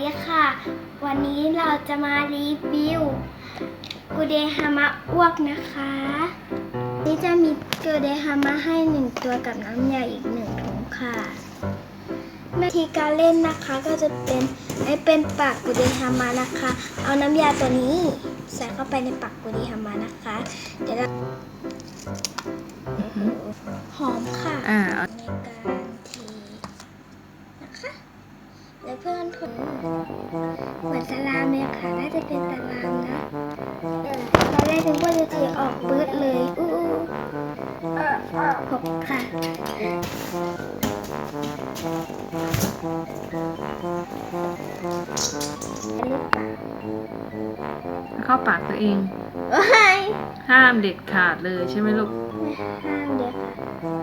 ดีค่ะ วันนี้เราจะมารีวิวกูเดฮามะอ้วกนะคะ นี่จะมีกูเดฮามะให้หนึ่งตัวกับน้ำยาอีกหนึ่งถุงค่ะวิธีการเล่นนะคะก็จะเป็นให้เป็นปากกูเดฮามะนะคะ เอาน้ำยาตัวนี้ใส่เข้าไปในปากกูเดฮามะนะคะ เดี๋ยวเราหอมค่ะอ่าในการทีนะคะ แล้วเพื่อนผมเหมือนสลามเลยค่ะน่าจะเป็นสลามนะเออตอนแรกนึกว่าจะเทออกปื๊ดเลย อู้อู้เออเออหกค่ะเข้าปากตัวเองโอ้ยห้ามเด็ดขาดเลยใช่ไหมลูก ห้ามเดี๋ยวค่ะ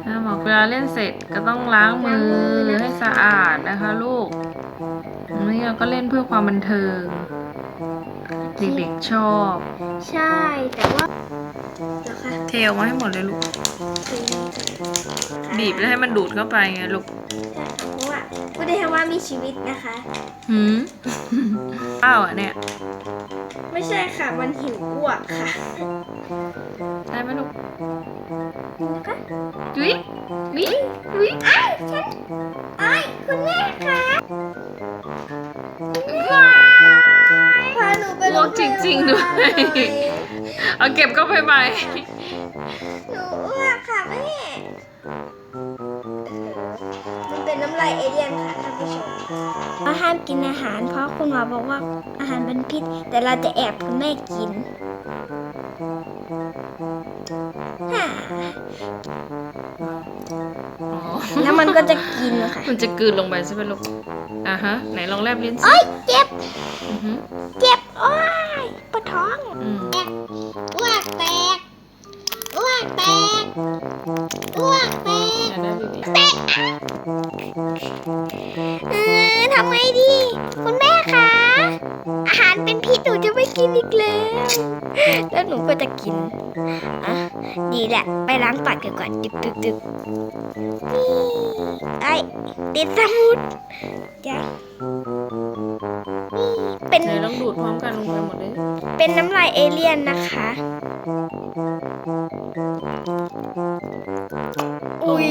ห้ามบอกเวลาเล่นเสร็จก็ต้องล้างมือให้สะอาดนะคะลูก นี่เราก็เล่นเพื่อความบันเทิง เด็กๆชอบ ใช่แต่ว่าเดี๋ยวค่ะเทออกมาให้หมดเลยลูก บีบแล้วให้มันดูดเข้าไปไงลูกเพราะว่าไม่ได้ทำว่ามีชีวิตนะคะหืมอ้าวอะเนี่ย ไม่ใช่ค่ะ มันหิวอ้วกค่ะ ได้ไหมลูก นะคะวิวิวิไอ้ายฉันไอ้ายคุณแม่คะพาหนูไปอ้วกจริงๆด้วย เอาเก็บเข้าไปใหม่หนูอ้วกค่ะแม่ มันเป็นน้ำลายเอเลี่ยนค่ะท่านผู้ชมเราห้ามกินอาหาร เพราะคุณหมอบอกว่าอาหารเป็นพิษ แต่เราจะแอบคุณแม่กินฮ่า แล้วมันก็จะกินค่ะ มันจะกลืนลงไปใช่ไหมลูก อะฮะ ไหนลองแลบลิ้นสิโอ๊ยเจ็บอือหือเจ็บ โอ๊ยปวดท้องอืมอ้วกแตกอ้วกแตกอ้วกแตกอย่าได้ดีเออทำไงดี นูจะไม่กินอีกแล้ว แล้วหนูก็จะกิน อะ ดีแหละ ไปล้างปากกันก่อนดึกดึกดึกนี่ไอ้ยติดสมุดจ้ะนี่เป็นๆไหนลองดูดพร้อมกันลงไปหมดเลย เป็นน้ำลายเอเลี่ยนนะคะ อุ้ย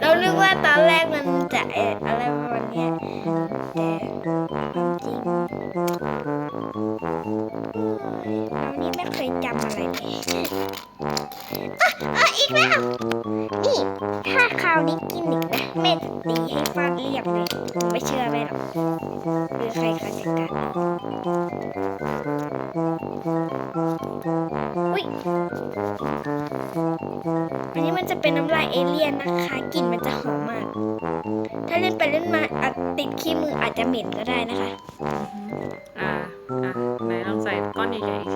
เรานึกว่าตอนแรกมันจะเอ่ออะไรประมาณเนี้ยแต่ สิเอออีกแล้ว นี่ถ้าคราวนี้กินอีกนะแม่จะตีให้ฟาดเรียบเลย ไม่เชื่อแม่หรอกหรือใครเขาจะกัดอุ้ยอันนี้มันจะเป็นน้ำลายเอเลี่ยนนะคะ กลิ่นมันจะหอมมาก ถ้าเล่นไปเล่นมาอาจติดขี้มืออาจจะเหม็นก็ได้นะคะ อ่า อะไหนลองใส่ก้อนใหญ่ๆอีก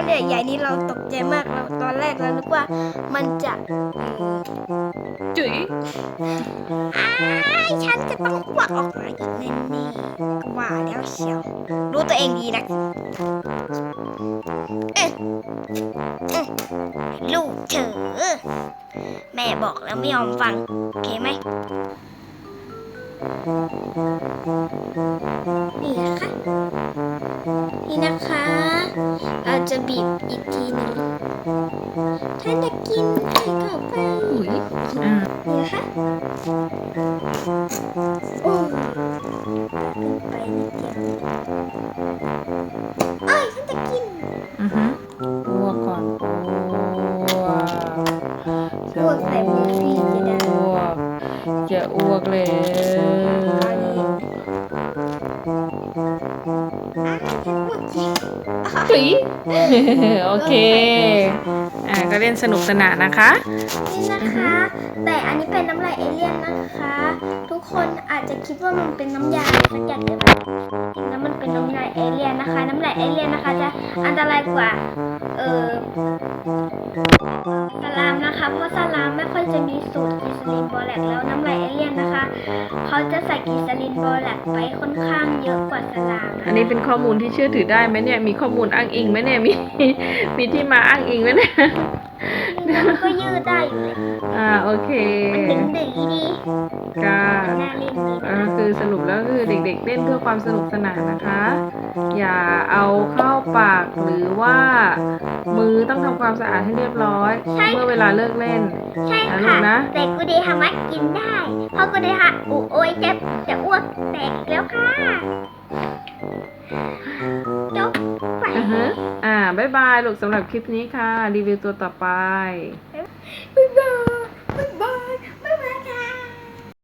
อนใหญ่ๆนี้เราตกใจมากเราตอนแรกเรานึกว่ามันจะจุ๋ยอ้ายฉันจะต้องอ้วกออกมาอีกแน่ๆก็ว่าแล้วเชียวรู้ตัวเองดีนะเอ๊ะเอ๊ะลูกเถอแม่บอกแล้วไม่ยอมฟัง โอเคไหมนี่นะคะ นี่นะคะ จะบีบอีกทีนึงถ้าจะกินใส่เข้าไปอุ้ยอ่านี่นะคะโอ้ไปนิดเดียวเอ้ยฉันจะกินอือฮึอ้วก่อนอ้วกอ้วกใส่มือพี่จะได้อ้วกจะอ้วกเลย จุ๋ยโอเคอ่าก็เล่นสนุกสนานนะคะ นี่นะคะ แต่อันนี้เป็นน้ำลายเอเลี่ยนนะคะ ทุกคนอาจจะคิดว่ามันเป็นน้ำยาสักอย่างเดียวกันจริงๆแล้วมันเป็นน้ำลายเอเลี่ยนนะคะ น้ำลายเอเลี่ยนนะคะ จะอันตรายกว่าเออสลามนะคะ เพราะสลามไม่ค่อยจะมีสูตรกิสลินบอแลกแล้วน้ำลายเอเลี่ยนนะคะ เขาจะใส่กิสลินบอแลกไปค่อนข้างเยอะกว่าสลามะคะ อันนี้เป็นข้อมูลที่เชื่อถือได้ไหมเนี่ย มีข้อมูลอ้างอิงไหมเนี่ย มี มีที่มาอ้างอิงไหมเนี่ยแล้วมันก็ยืดได้อยู่เลยอ่า โอเคมันดึงดึงๆดีก็น่าเล่นดีอ่าคืออสรุปแล้วก็คือเด็กๆเล่นเพื่อความสนุกสนานนะคะ อย่าเอาเข้าปากหรือว่า มือต้องทำความสะอาดให้เรียบร้อยใช่เมื่อเวลาเลิกเล่น ใช่นะลูค่ะกนะแต่กูเดฮามะกินได้ เพราะกูเดฮะอุโอยจะจะอ้วกแตกอีกแล้วค่ะ จบไปอือฮึอ่าบ๊ายบายลูกสำหรับคลิปนี้ค่ะ รีวิวตัวต่อไป บ๊ายบายบ๊ายบาย